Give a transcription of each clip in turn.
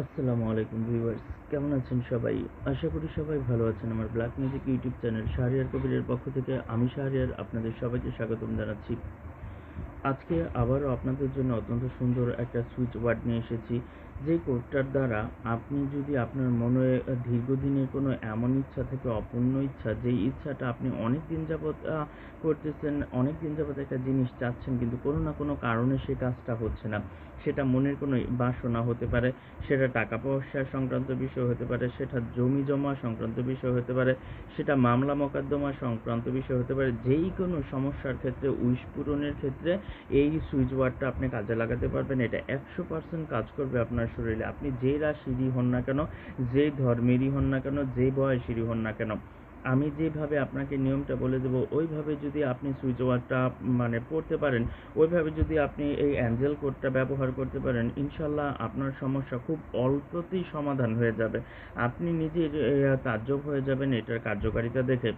আসসালামু আলাইকুম ভিউয়ার্স, কেমন আছেন সবাই? আশা করি সবাই ভালো আছেন। আমার black music YouTube channel Shahriar কবিরের পক্ষ থেকে আমি শাহরিয়ার আপনাদের সবাইকে স্বাগতম জানাচ্ছি। আজকে আবারও আপনাদের জন্য অত্যন্ত সুন্দর একটা সুইচ ওয়ার্ড নিয়ে এসেছি। যে কোডটার দ্বারা আপনি যদি আপনার মনে দীর্ঘদিনের কোনো এমন ইচ্ছা থেকে অপূর্ণ ইচ্ছা, যেই ইচ্ছাটা আপনি অনেক দিন যাবৎ করতেছেন অনেক দিন যাবৎ একটা জিনিস চাচ্ছেন, কিন্তু কোনো না কোনো কারণে সে কাজটা হচ্ছে না। সেটা মনের কোনো বাসনা হতে পারে, সেটা টাকা পয়সা সংক্রান্ত বিষয় হতে পারে, সেটা জমি জমা সংক্রান্ত বিষয় হতে পারে, সেটা মামলা মোকদ্দমা সংক্রান্ত বিষয় হতে পারে, যেই কোনো সমস্যার ক্ষেত্রে, উইশ পূরণের ক্ষেত্রে এই সুইচ ওয়ার্ডটা আপনি কাজে লাগাতে পারবেন। এটা একশো পার্সেন্ট কাজ করবে আপনার শরীরে। আপনি যে রাশিরই হন না কেন, যে ধর্মেরই হন না কেন, যে বয়সেরই হন না কেন, আমি যেভাবে আপনাকে নিয়মটা বলে দেবো, ওইভাবে যদি আপনি সুইচ ওয়ার্ডটা মানে পড়তে পারেন, ওইভাবে যদি আপনি এই অ্যাঞ্জেল কোডটা ব্যবহার করতে পারেন, ইনশাল্লাহ আপনার সমস্যা খুব অল্পতেই সমাধান হয়ে যাবে। আপনি নিজে তাজ্জব হয়ে যাবেন এটার কার্যকারিতা দেখে।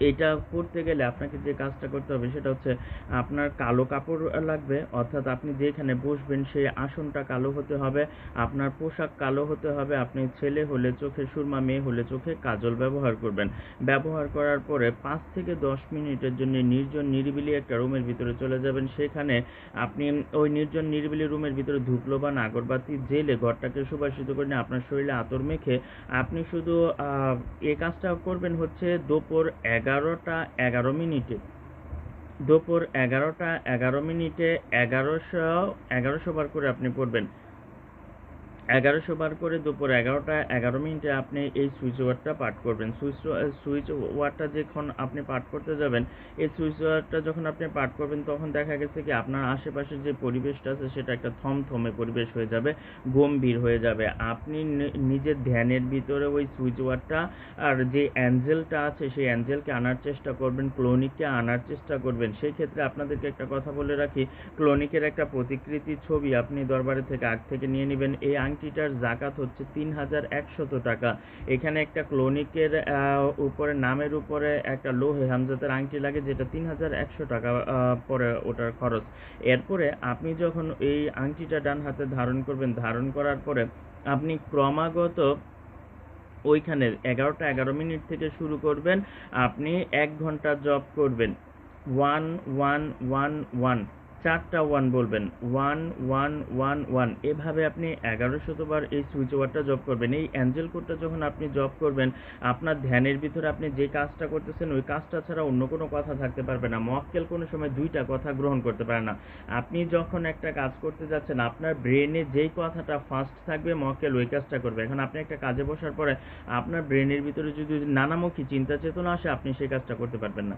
এটা করতে গেলে আপনাকে যে কাজটা করতে হবে সেটা হচ্ছে আপনার কালো কাপড় লাগবে, অর্থাৎ আপনি যেখানে বসবেন সেই আসনটা কালো হতে হবে, আপনার পোশাক কালো হতে হবে, আপনি ছেলে হলে চোখে সুরমা, মেয়ে হলে চোখে কাজল ব্যবহার করবেন। ব্যবহার করার পরে পাঁচ থেকে দশ মিনিটের জন্য নির্জন নিরিবিলি একটা রুমের ভিতরে চলে যাবেন। সেখানে আপনি ওই নির্জন নিরিবিলি রুমের ভিতরে ধুপলো বা নাগরবাতি জেলে ঘরটাকে সুবাসিত করে নিয়ে আপনার শরীরে আতর মেখে আপনি শুধু এ কাজটা করবেন হচ্ছে দুপুর এগারোটা এগারো মিনিটে। দুপুর এগারোটা এগারো মিনিটে এগারোশো এগারোশো বার করে আপনি পড়বেন। এগারোশো বার করে দুপুর এগারোটা, এগারো মিনিটে আপনি এই সুইচ ওয়ার্ডটা পাঠ করবেন। সুইচ সুইচ ওয়ার্ডটা যখন আপনি পাঠ করতে যাবেন, এই সুইচ ওয়ার্ডটা যখন আপনি পাঠ করবেন, তখন দেখা গেছে কি আপনার আশেপাশের যে পরিবেশটা আছে, সেটা একটা থমথমে পরিবেশ হয়ে যাবে, গম্ভীর হয়ে যাবে। আপনি নিজের ধ্যানের ভিতরে ওই সুইচ ওয়ার্ডটা আর যে অ্যাঞ্জেলটা আছে, সেই অ্যাঞ্জেলকে আনার চেষ্টা করবেন, ক্লোনিককে আনার চেষ্টা করবেন। সেই ক্ষেত্রে আপনাদেরকে একটা কথা বলে রাখি, ক্লোনিকের একটা প্রতিকৃতি ছবি আপনি দরবারে থেকে আগ থেকে নিয়ে নেবেন। এই আংটিটার জাকাত হচ্ছে তিন হাজার একশত টাকা। এখানে একটা ক্লোনিকের উপরে, নামের উপরে একটা লোহে হামজাতের আংটি লাগে, যেটা তিন হাজার একশো টাকা পরে ওটার খরচ। এরপরে আপনি যখন এই আংটিটা ডান হাতে ধারণ করবেন, ধারণ করার পরে আপনি ক্রমাগত ওইখানে এগারোটা এগারো মিনিট থেকে শুরু করবেন, আপনি এক ঘণ্টা জব করবেন। One one one one. চারটা ওয়ান বলবেন। ওয়ান ওয়ান ওয়ান ওয়ান এভাবে আপনি এগারো শতবার এই সুইচ ওয়ার্ডটা জব করবেন। এই অ্যাঞ্জেল কোডটা যখন আপনি জব করবেন, আপনার ধ্যানের ভিতরে আপনি যে কাজটা করতেছেন, ওই কাজটা ছাড়া অন্য কোনো কথা থাকতে পারবে না। মক্কেল কোনো সময় দুইটা কথা গ্রহণ করতে পারে না। আপনি যখন একটা কাজ করতে যাচ্ছেন, আপনার ব্রেনে যেই কথাটা ফার্স্ট থাকবে মক্কেল ওই কাজটা করবে। এখন আপনি একটা কাজে বসার পরে, আপনার ব্রেনের ভিতরে যদি নানামুখী চিন্তা চেতনা আসে, আপনি সেই কাজটা করতে পারবেন না।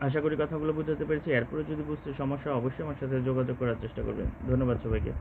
আশা করি কথাগুলো বুঝাতে পেরেছি। এরপরে যদি বুঝতে সমস্যা অবশ্যই আমার সাথে যোগাযোগ করার চেষ্টা করবেন। ধন্যবাদ সবাইকে।